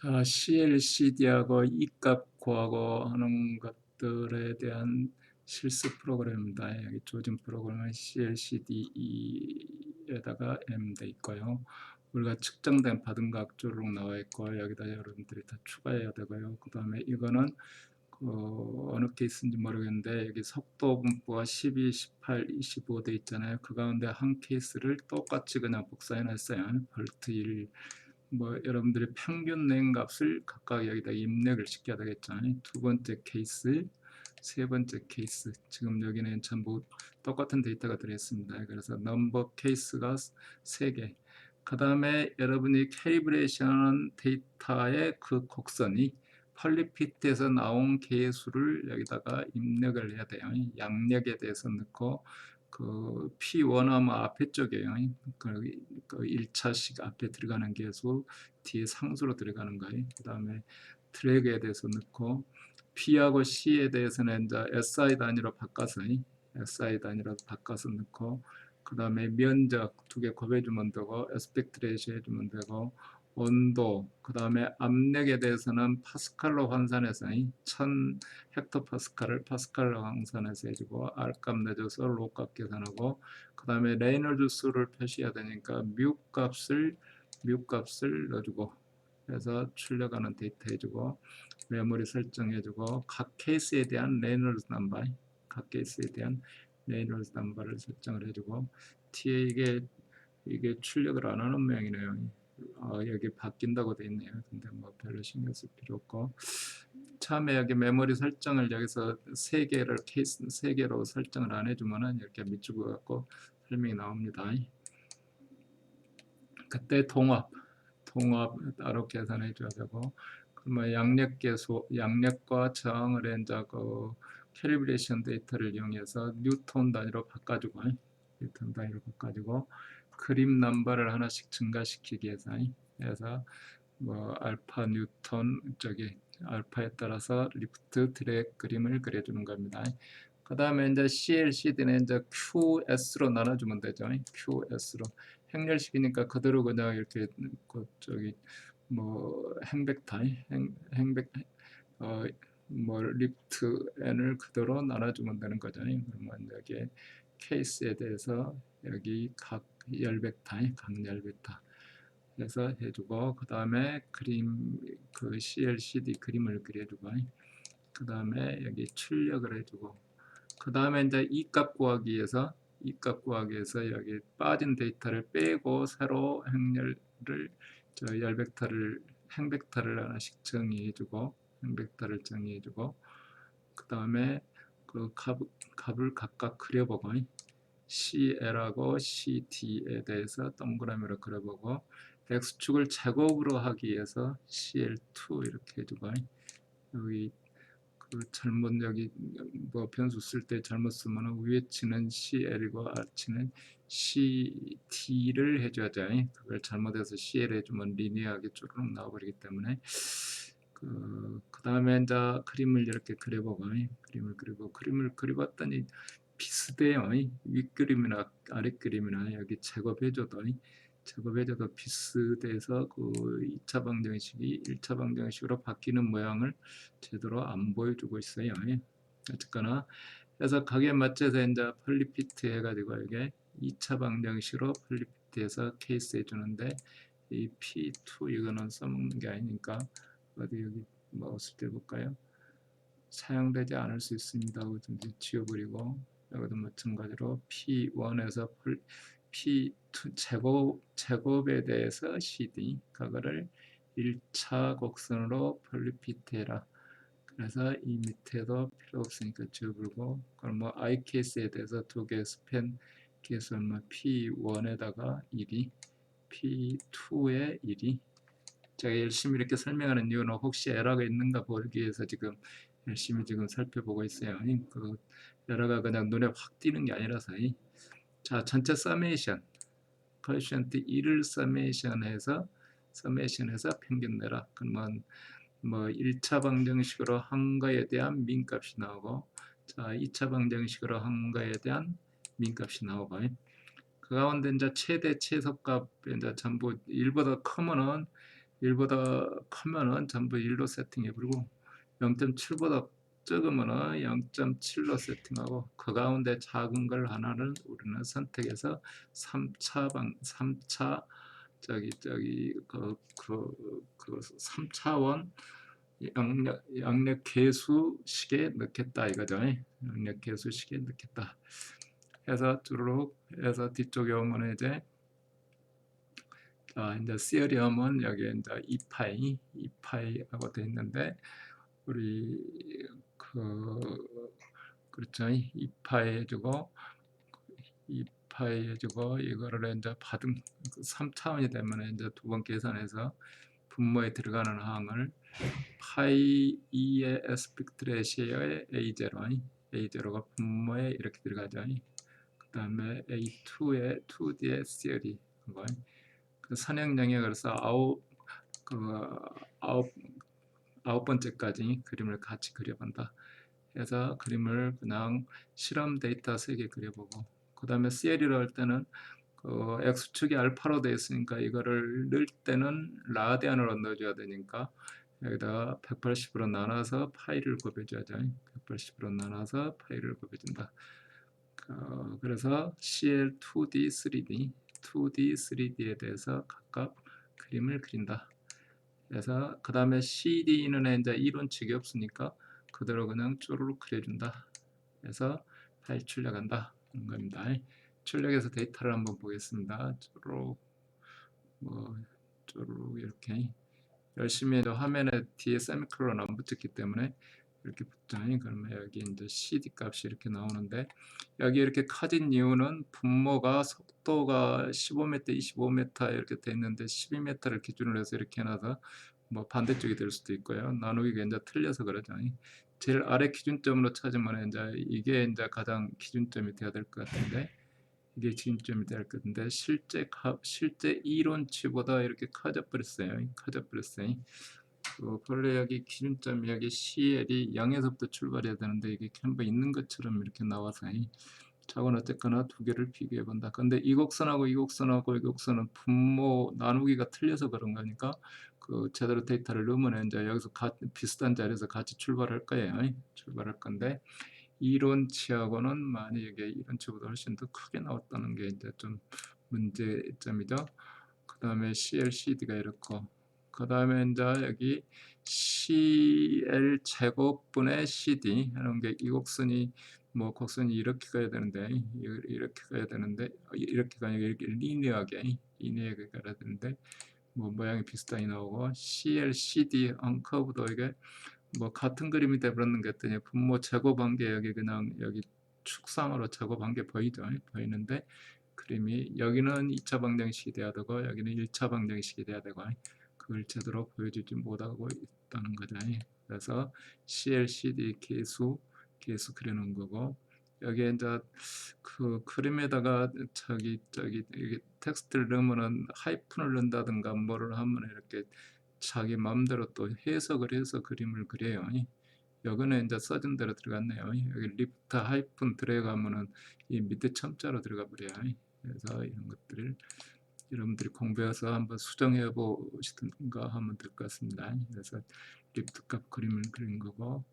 자, CLCD하고 이값 구하고 하는 것들에 대한 실습 프로그램입니다. 여기 조진 프로그램은 CLCD에다가 M 돼 있고요. 우리가 측정된 받은 각주로 나와 있고 여기다 여러분들이 다 추가해야 되고요. 그 다음에 이거는 그 어느 케이스인지 모르겠는데 여기 속도 분포가 12, 18, 25 돼 있잖아요. 그 가운데 한 케이스를 똑같이 그냥 복사해 놨어요. 볼트 1, 뭐 여러분들이 평균 낸 값을 각각 여기다 입력을 시켜야 되겠죠. 두 번째 케이스, 세 번째 케이스. 지금 여기는 전부 똑같은 데이터가 들어있습니다. 그래서 넘버 케이스가 세 개. 그 다음에 여러분이 캐리브레이션 데이터의 그 곡선이 펄리피트에서 나온 개수를 여기다가 입력을 해야 돼요. 양력에 대해서 넣고 그 P1하면 앞에 쪽이에요. 그, 그 1차식 앞에 들어가는 개수 뒤에 상수로 들어가는 거예요. 그 다음에 트랙에 대해서 넣고 P하고 C에 대해서는 이제 SI 단위로 바꿔서 SI 단위로 바꿔서 넣고 그 다음에 면적 두 개 곱해주면 되고 에스펙트 레이시 해주면 되고 온도 그 다음에 압력에 대해서는 파스칼로 환산해서 1000 헥토파스칼을 파스칼로 환산해서 해주고 R값 내줘서 로값 계산하고 그 다음에 레이놀드 수를 표시해야 되니까 뮤 값을 뮤 값을 넣어주고 그래서 출력하는 데이터 해주고 메모리 설정해주고 각 케이스에 대한 레이놀드 넘버 각 케이스에 대한 레이놀드 넘버를 설정을 해주고 뒤에 이게 이게 출력을 안 하는 모양이네요. 어, 여기 바뀐다고 돼 있네요. 근데 뭐 별로 신경 쓸 필요 없고 처음에 여기 메모리 설정을 여기서 세 개를 케이스 세 개로 설정을 안 해주면은 이렇게 밑줄 갖고 설명이 나옵니다. 그때 동합 동합 따로 계산해 줘야 되고 그러면 양력 계수 양력과 저항을 이제 그 캐리브레이션 데이터를 이용해서 뉴턴 단위로 바꿔주고 뉴턴 단위로 바꿔주고 그림 넘버를 하나씩 증가시키기 위해서 뭐 알파 뉴턴 저기 알파에 따라서 리프트 드랙 그림을 그려주는 겁니다. 그 다음에 이제 CLCD는 이제 QS로 나눠주면 되죠. QS로 행렬식이니까 그대로 그냥 이렇게 그 저기 뭐 행벡터 행, 행벡 어뭐 리프트 n을 그대로 나눠주면 되는 거죠. 그러면 여기 케이스에 대해서 여기 각 열벡터, 각 열벡터 해서 해주고 그 다음에 그림 그 CLCD 그림을 그려주고 그 다음에 여기 출력을 해주고 그 다음에 이제 이 값 구하기 위해서 이 값 구하기 위해서 여기 빠진 데이터를 빼고 새로 행렬을 저 열벡터를 행벡터를 하나씩 정의해주고 행벡터를 정의해주고 그 다음에 그 값, 값을 각각 그려보고 CL하고 CD에 대해서 동그라미로 그려보고 X축을 제곱으로 하기 위해서 CL2 이렇게 해주고 여기 그 잘못 여기 뭐 변수 쓸 때 잘못 쓰면 위에 치는 CL이고 아래치는 CD를 해줘야죠. 그걸 잘못해서 CL 해주면 리니어하게 쪼르륵 나와버리기 때문에 그, 그 다음에 이제 그림을 이렇게 그려보고 그림을 그리고 그림을 그려봤더니 비슷해요. 윗그림이나 아랫그림이나 여기 제곱해줘도 제곱해줘도 비슷해서 그 2차 방정식이 1차 방정식으로 바뀌는 모양을 제대로 안 보여주고 있어요. 어쨌거나 그래서 거기에 맞춰서 이제 폴리피트 해가지고 이게 2차 방정식으로 폴리피트해서 케이스 해주는데 이 P2 이거는 써먹는 게 아니니까 어디 여기 뭐 없을 때 볼까요? 사용되지 않을 수 있습니다. 좀 지워버리고 여기도 마찬가지로 P1에서 P2 제곱, 제곱에 대해서 CD 그거를 1차 곡선으로 폴리피트해라. 그래서 이 밑에도 필요 없으니까 지워버리고 그럼 뭐 I 케이스에 대해서 두 개 스팬 계수 얼마 P1에다가 1이 P2에 1이 제가 열심히 이렇게 설명하는 이유는 혹시 에러가 있는가 보기 위해서 지금 열심히 지금 살펴보고 있어요. 그 에러가 그냥 눈에 확 띄는 게 아니라서 자 전체 서메이션 코에피션트 1을 서메이션해서 서메이션해서 평균 내라. 그러면 뭐 1차 방정식으로 한 거에 대한 민값이 나오고 자 2차 방정식으로 한 거에 대한 민값이 나오고 그 가운데 이제 최대 최소값 이제 전부 1보다 크면은 1보다 크면은 전부 1로 세팅해 버리고 0.7보다 적으면은 0.7로 세팅하고 그 가운데 작은 걸 하나를 우리는 선택해서 3차 방 3차 저기 저기 그그 그 3차원 양력 양력 계수식에 넣겠다 이거죠. 양력 계수식에 넣겠다. 해서 쭈루룩 해서 뒤쪽에 오면 이제 자 이제 시어리엄은 여기에 이제 2파이 2파이하고 돼 있는데 우리 그 그렇죠. 2파이 해주고 2파이 해주고 이거를 이제 받은 3차원이 되면 이제 두 번 계산해서 분모에 들어가는 항을 파이 2의 에스펙트 레시오의 A0 A0가 분모에 이렇게 들어가죠. 그 다음에 A2의 2D의 시어리 그거 그 선행량에 그래서 아홉 그 아홉 아홉 번째까지 그림을 같이 그려본다. 해서 그림을 그냥 실험 데이터 세 개 그려보고 그 다음에 CL이라 할 때는 그 X축이 알파로 되어 있으니까 이거를 넣을 때는 라디안으로 넣어줘야 되니까 여기다가 180으로 나눠서 파이를 곱해줘야죠. 180으로 나눠서 파이를 곱해준다. 어, 그래서 CL2D, 3D, 2D, 3D에 대해서 각각 그림을 그린다. 그래서 그 다음에 CD는 이제 이론칙이 없으니까 그대로 그냥 쪼르륵 그려준다. 그래서 파일 출력한다. 그런 겁니다. 출력해서 데이터를 한번 보겠습니다. 쪼르륵 뭐 쪼르륵 이렇게 열심히 화면에 뒤에 세미콜론 안 붙였기 때문에 이렇게 붙잖아요. 그러면 여기 이제 CD 값이 이렇게 나오는데 여기 이렇게 커진 이유는 분모가 속도가 15m, 25m 이렇게 돼 있는데 12m를 기준으로 해서 이렇게 해놔서 뭐 반대쪽이 될 수도 있고요. 나누기가 이제 틀려서 그러죠. 제일 아래 기준점으로 찾으면 이제 이게 이제 가장 기준점이 돼야 될 것 같은데 이게 기준점이 될것 같은데 실제 값, 실제 이론치보다 이렇게 커져 버렸어요. 커져 버렸어요. 그 여기 기준점이 여기 CL이 0에서부터 출발해야 되는데 이게 전부 있는 것처럼 이렇게 나와서 저건 어쨌거나 두 개를 비교해 본다. 근데 이 곡선하고 이 곡선하고 이 곡선은 분모 나누기가 틀려서 그런 거니까 그 제대로 데이터를 넣으면 이제 여기서 가, 비슷한 자리에서 같이 출발할 거예요. 출발할 건데 이론치하고는 만약에 이론치보다 훨씬 더 크게 나왔다는 게 이제 좀 문제점이죠. 그 다음에 CLCD가 이렇고 그 다음에 이제 여기 CL 제곱분의 CD 하는 게 이 곡선이 뭐 곡선이 이렇게 가야 되는데 이렇게 가야 되는데 이렇게 가야 이렇게 리니어하게 리니어하게 가야 되는데 뭐 모양이 비슷하게 나오고 CL, CD 언커브도 이게 뭐 같은 그림이 되버렸는 게 했더니 분모 제곱한 게 여기 그냥 여기 축상으로 제곱한 게 보이죠? 보이는데 그림이 여기는 2차 방정식이 돼야 되고 여기는 1차 방정식이 돼야 되고 그걸 제대로 보여주지 못하고 있다는 거죠. 그래서 CLCD 계수 계수 그리는 거고 여기에 이제 그 그림에다가 저기 저기 텍스트를 넣으면은 하이픈을 넣는다든가 뭐를 하면 이렇게 자기 마음대로 또 해석을 해서 그림을 그려요. 여기는 이제 써진 대로 들어갔네요. 여기 리프트 하이픈 들어가면은 이 밑에 첨자로 들어가 버려요. 그래서 이런 것들을 여러분들이 공부해서 한번 수정해 보시든가 하면 될 것 같습니다. 그래서 리프트 값 그림을 그린 거고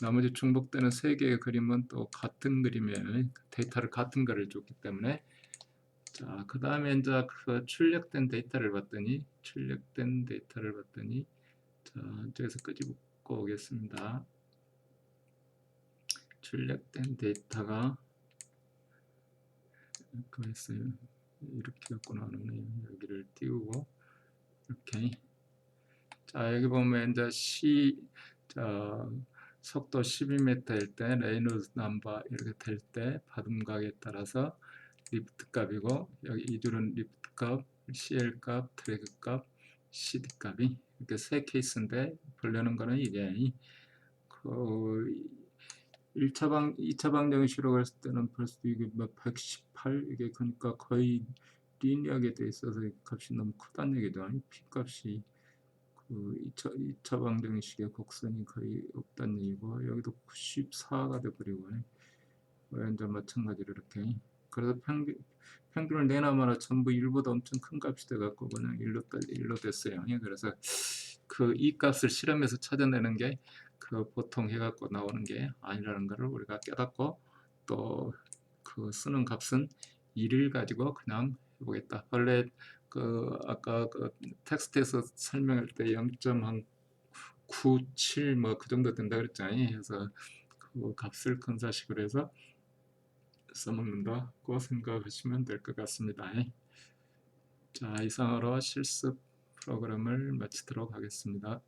나머지 중복되는 세 개의 그림은 또 같은 그림이에요. 데이터를 같은 거를 줬기 때문에 자, 그 다음에 이제 그 출력된 데이터를 봤더니 출력된 데이터를 봤더니 자, 저기서 끄집고 오겠습니다. 출력된 데이터가 그랬어요. 이렇게 갖고 나오네요. 여기를 띄우고 이렇게 자 여기 보면 이제 시 자, 속도 12m일 때 레이놀드 넘버 이렇게 될때 받음각에 따라서 리프트 값이고 여기 이 줄은 리프트 값, CL 값, 드래그 값, CD 값이 이렇게 세 케이스인데 보려는 거는 이게 그 1차 방, 2차 방정식으로 했을 때는 벌써 이게 뭐118 이게 그러니까 거의 리니하게 돼 있어서 값이 너무 크다는 얘기죠. P 값이 그 2차, 2차 방정식의 곡선이 거의 없다는 얘기고 여기도 94가 돼버리고 완전 마찬가지로 이렇게 그래서 평균, 평균을 내놔마나 전부 1보다 엄청 큰 값이 돼갖고 그냥 1로, 1로 됐어요. 예, 그래서 그 이 값을 실험에서 찾아내는 게 그 보통 해갖고 나오는 게 아니라는 것을 우리가 깨닫고 또 그 쓰는 값은 1을 가지고 그냥 해보겠다. 원래 그 아까 그 텍스트에서 설명할 때 0.97 뭐 그 정도 된다 그랬잖아요. 그래서 그 값을 근사식으로 해서 써먹는다고 생각하시면 될 것 같습니다. 자, 이상으로 실습 프로그램을 마치도록 하겠습니다.